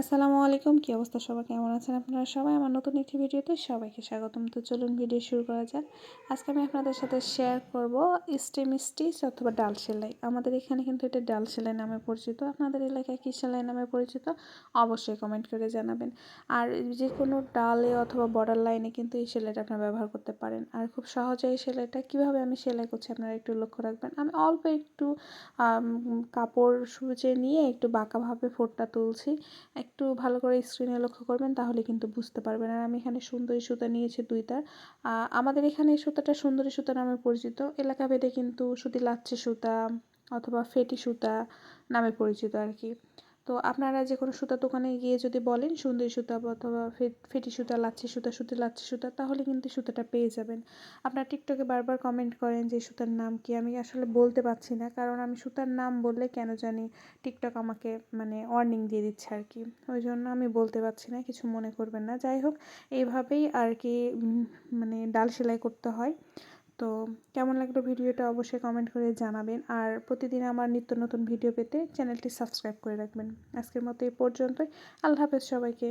আসসালামু আলাইকুম। কী অবস্থা? সবাই কেমন আছেন আপনারা? সবাই আমার নতুন একটি ভিডিওতে সবাইকে স্বাগতম। তো চলুন ভিডিও শুরু করা যাক। আজকে আমি আপনাদের সাথে শেয়ার করব স্টেম স্টিচ অথবা ডাল সেলাই। আমাদের এখানে কিন্তু এটা ডাল সেলাই নামে পরিচিত। আপনাদের এলাকায় কী সেলাই নামে পরিচিত? অবশ্যই কমেন্ট করে জানাবেন। আর যে কোনো ডালে অথবা বর্ডার লাইনে কিন্তু এই সেলাইটা আপনারা ব্যবহার করতে পারেন। আর খুব সহজে এই সেলাইটা কীভাবে আমি সেলাই করছি আপনারা একটু লক্ষ্য রাখবেন। আমি অল্প একটু কাপড় সুচে নিয়ে একটু বাঁকাভাবে ফোটটা তুলছি। একটু ভালো করে স্ক্রিনে লক্ষ্য করবেন, তাহলে কিন্তু বুঝতে পারবেন। আর আমি এখানে সুন্দরী সুতা নিয়েছি দুই তার আমাদের এখানে সুতাটা সুন্দরী সুতা নামে পরিচিত। এলাকা ভেদে কিন্তু সুতি লাচ্ছি সুতা অথবা ফেটি সুতা নামে পরিচিত আর কি। তো আপনারা যে কোনো সুতা দোকানে গিয়ে যদি বলেন সুন্দরী সুতা অথবা ফেটি সুতা, লাচ্ছি সুতা, সুতি লাচ্ছি সুতা, তাহলে কিন্তু সুতাটা পেয়ে যাবেন। আপনার টিকটকে বারবার কমেন্ট করেন যে সুতার নাম কি? আমি আসলে বলতে পারছি না, কারণ আমি সুতার নাম বললে কেন জানি টিকটক আমাকে মানে ওয়ার্নিং দিয়ে দিচ্ছে আর কি। ওই জন্য আমি বলতে পারছি না, কিছু মনে করবেন না। যাই হোক, এইভাবেই আর কি মানে ডাল সেলাই করতে হয়। তো কেমন লাগল ভিডিওটা অবশ্যই কমেন্ট করে জানাবেন। আর প্রতিদিন আমার নিত্য নতুন ভিডিও পেতে চ্যানেলটি সাবস্ক্রাইব করে রাখবেন। আজকের মতো এই পর্যন্তই। আল্লাহ হাফেজ সবাইকে।